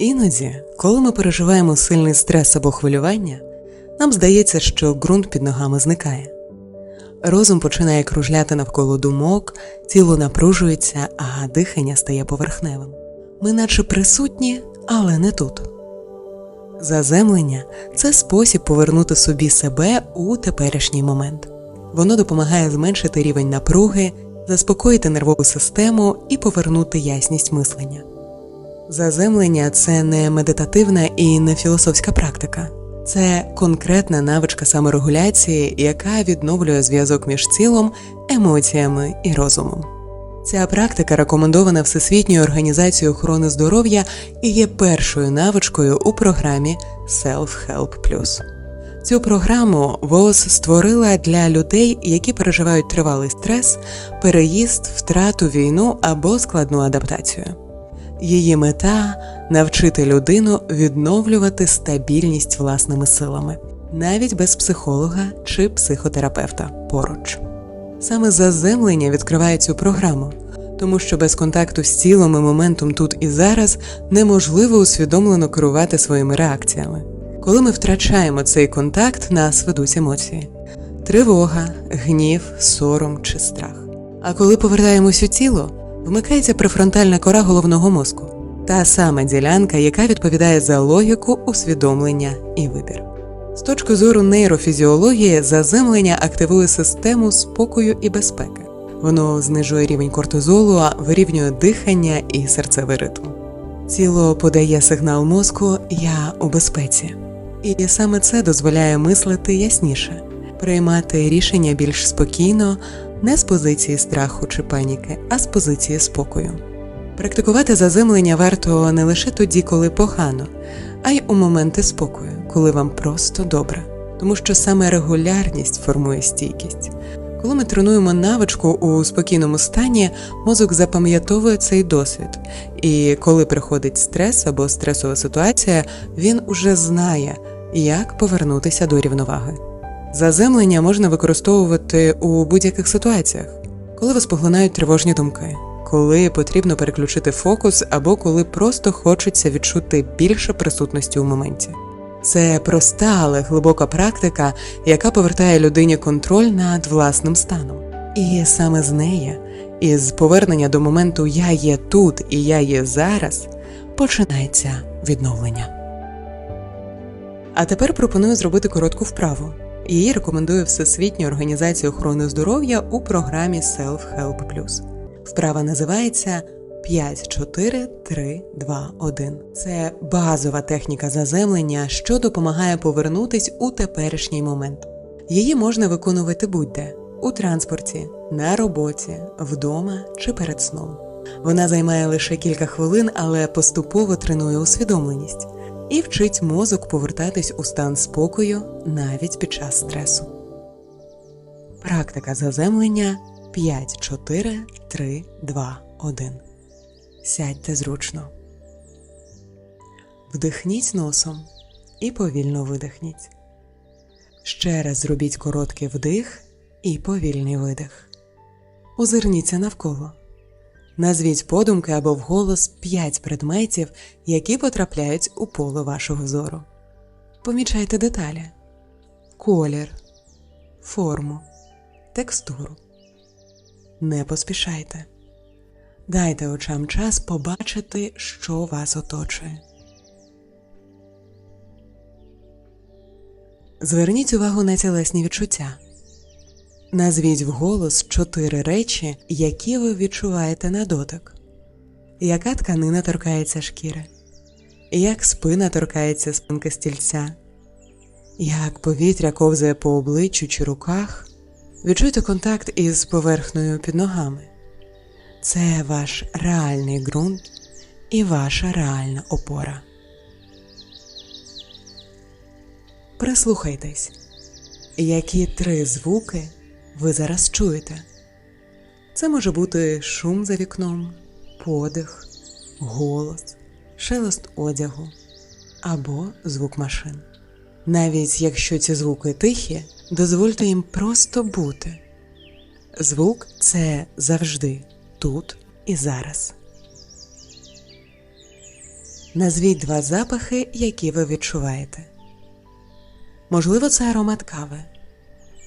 Іноді, коли ми переживаємо сильний стрес або хвилювання, нам здається, що ґрунт під ногами зникає. Розум починає кружляти навколо думок, тіло напружується, а дихання стає поверхневим. Ми наче присутні, але не тут. Заземлення це спосіб повернути собі себе у теперішній момент. Воно допомагає зменшити рівень напруги, заспокоїти нервову систему і повернути ясність мислення. Заземлення це не медитативна і не філософська практика, це конкретна навичка саморегуляції, яка відновлює зв'язок між тілом, емоціями і розумом. Ця практика рекомендована Всесвітньою організацією охорони здоров'я і є першою навичкою у програмі Self-Help Plus. Цю програму ВОЗ створила для людей, які переживають тривалий стрес, переїзд, втрату, війну або складну адаптацію. Її мета навчити людину відновлювати стабільність власними силами, навіть без психолога чи психотерапевта поруч. Саме заземлення відкриває цю програму, тому що без контакту з тілом і моментом тут і зараз неможливо усвідомлено керувати своїми реакціями. Коли ми втрачаємо цей контакт, нас ведуть емоції: тривога, гнів, сором чи страх. А коли повертаємось у тіло, вмикається префронтальна кора головного мозку, та сама ділянка, яка відповідає за логіку, усвідомлення і вибір. З точки зору нейрофізіології, заземлення активує систему спокою і безпеки. Воно знижує рівень кортизолу, вирівнює дихання і серцевий ритм. Тіло подає сигнал мозку Я у безпеці. І саме це дозволяє мислити ясніше, приймати рішення більш спокійно, не з позиції страху чи паніки, а з позиції спокою. Практикувати заземлення варто не лише тоді, коли погано, а й у моменти спокою, коли вам просто добре, тому що саме регулярність формує стійкість. Коли ми тренуємо навичку у спокійному стані, мозок запам'ятовує цей досвід, і коли приходить стрес або стресова ситуація, він уже знає, як повернутися до рівноваги. Заземлення можна використовувати у будь-яких ситуаціях, коли вас поглинають тривожні думки, коли потрібно переключити фокус або коли просто хочеться відчути більше присутності у моменті. Це проста, але глибока практика, яка повертає людині контроль над власним станом. І саме з неї, із повернення до моменту Я є тут і я є зараз, починається відновлення. А тепер пропоную зробити коротку вправу. Її рекомендує Всесвітня організація охорони здоров'я у програмі Self-Help Plus. Вправа називається 5, 4, 3, 2, 1. Це базова техніка заземлення, що допомагає повернутись у теперішній момент. Її можна виконувати будь-де у транспорті, на роботі, вдома чи перед сном. Вона займає лише кілька хвилин, але поступово тренує усвідомленість і вчить мозок повертатись у стан спокою навіть під час стресу. Практика заземлення 5, 4, 3, 2, 1. Сядьте зручно. Вдихніть носом і повільно видихніть. Ще раз зробіть короткий вдих і повільний видих. Озирніться навколо. Назвіть подумки або вголос 5 предметів, які потрапляють у поле вашого зору. Помічайте деталі: колір, форму, текстуру. Не поспішайте. Дайте очам час побачити, що вас оточує. Зверніть увагу на тілесні відчуття. Назвіть вголос чотири речі, які ви відчуваєте на дотик. Яка тканина торкається шкіри? Як спина торкається спинки стільця? Як повітря ковзає по обличчю чи руках? Відчуйте контакт із поверхнею під ногами. Це ваш реальний ґрунт і ваша реальна опора. Прислухайтесь, які три звуки ви зараз чуєте. Це може бути шум за вікном, подих, голос, шелест одягу або звук машин. Навіть якщо ці звуки тихі, дозвольте їм просто бути. Звук це завжди тут і зараз. Назвіть два запахи, які ви відчуваєте. Можливо, це аромат кави,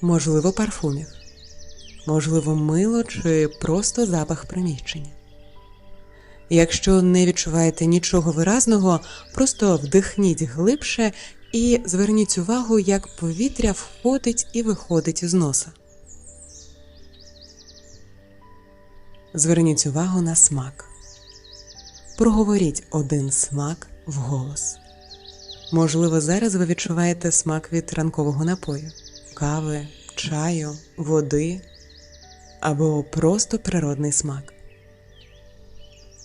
можливо, парфумів, можливо, мило чи просто запах приміщення. Якщо не відчуваєте нічого виразного, просто вдихніть глибше і зверніть увагу, як повітря входить і виходить із носа. Зверніть увагу на смак. Проговоріть один смак вголос. Можливо, зараз ви відчуваєте смак від ранкового напою, кави, чаю, води або просто природний смак.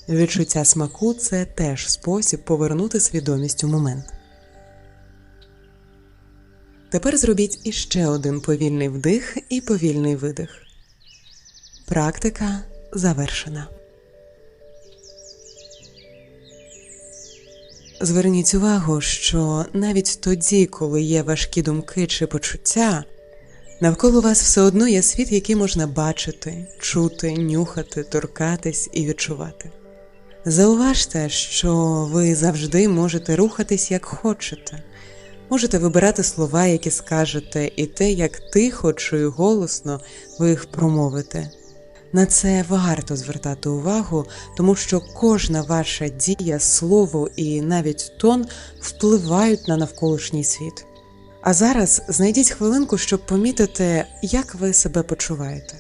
Відчуття смаку це теж спосіб повернути свідомість у момент. Тепер зробіть іще один повільний вдих і повільний видих. Практика завершена. Зверніть увагу, що навіть тоді, коли є важкі думки чи почуття, навколо вас все одно є світ, який можна бачити, чути, нюхати, торкатись і відчувати. Зауважте, що ви завжди можете рухатись як хочете, можете вибирати слова, які скажете, і те, як тихо чи голосно ви їх промовите. На це варто звертати увагу, тому що кожна ваша дія, слово і навіть тон впливають на навколишній світ. А зараз знайдіть хвилинку, щоб помітити, як ви себе почуваєте.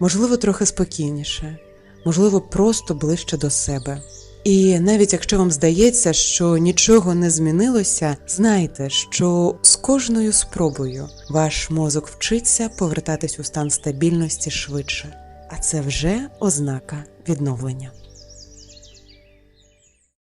Можливо, трохи спокійніше, можливо, просто ближче до себе. І навіть якщо вам здається, що нічого не змінилося, знайте, що з кожною спробою ваш мозок вчиться повертатись у стан стабільності швидше, а це вже ознака відновлення.